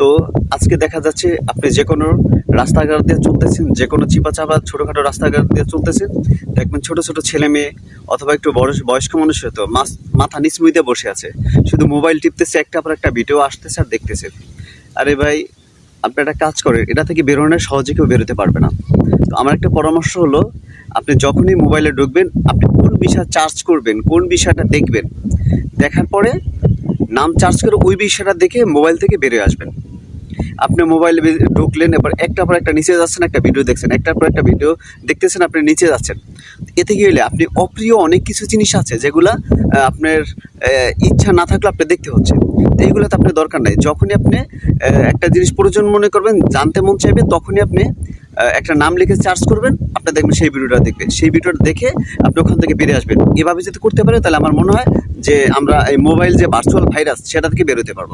তো আজকে দেখা যাচ্ছে আপনি যে কোনো রাস্তাঘাট দিয়ে চলতেছেন যে কোনো চিপা চাপা ছোটোখাটো রাস্তাঘাট দিয়ে চলতেছেন, দেখবেন ছোট ছোট ছেলে মেয়ে অথবা একটু বড় বয়স্ক মানুষ হয়তো মাথা নিচ মুইতে বসে আছে। শুধু মোবাইল টিপতেছে, একটা পর একটা ভিডিও আসতেছে আর দেখতেছে। আরে ভাই, আপনি একটা কাজ করেন, এটা থেকে বেরোনোর সহজে কেউ বেরোতে পারবে না। তো আমার একটা পরামর্শ হলো, আপনি যখনই মোবাইলে ঢুকবেন, আপনি কোন বিষয় চার্জ করবেন, কোন বিষয়টা দেখবেন, দেখার পরে নাম চার্জ করে ওই বিষয়টা দেখে মোবাইল থেকে বেরিয়ে আসবেন। আপনি মোবাইলে ঢুকলেন, এবার একটা পর একটা নিচে যাচ্ছেন, একটা ভিডিও দেখছেন, একটার পর একটা ভিডিও দেখতেছেন, আপনি নিচে যাচ্ছেন। এতে কি হলে আপনি অপ্রিয় অনেক কিছু জিনিস আছে যেগুলা আপনার ইচ্ছা না থাকলে আপনি দেখতে হচ্ছে। তো এইগুলো তো আপনার দরকার নাই। যখনই আপনি একটা জিনিস প্রয়োজন মনে করবেন, জানতে মন চাইবে, তখনই আপনি একটা নাম লিখে চার্জ করবেন, আপনি দেখবেন সেই ভিডিওটা দেখবেন। সেই ভিডিওটা দেখে আপনি ওখান থেকে বেরিয়ে আসবেন। এভাবে যদি করতে পারে তাহলে আমার মনে হয় যে আমরা এই মোবাইল যে ভার্চুয়াল ভাইরাস সেটা থেকে বেরোতে পারব।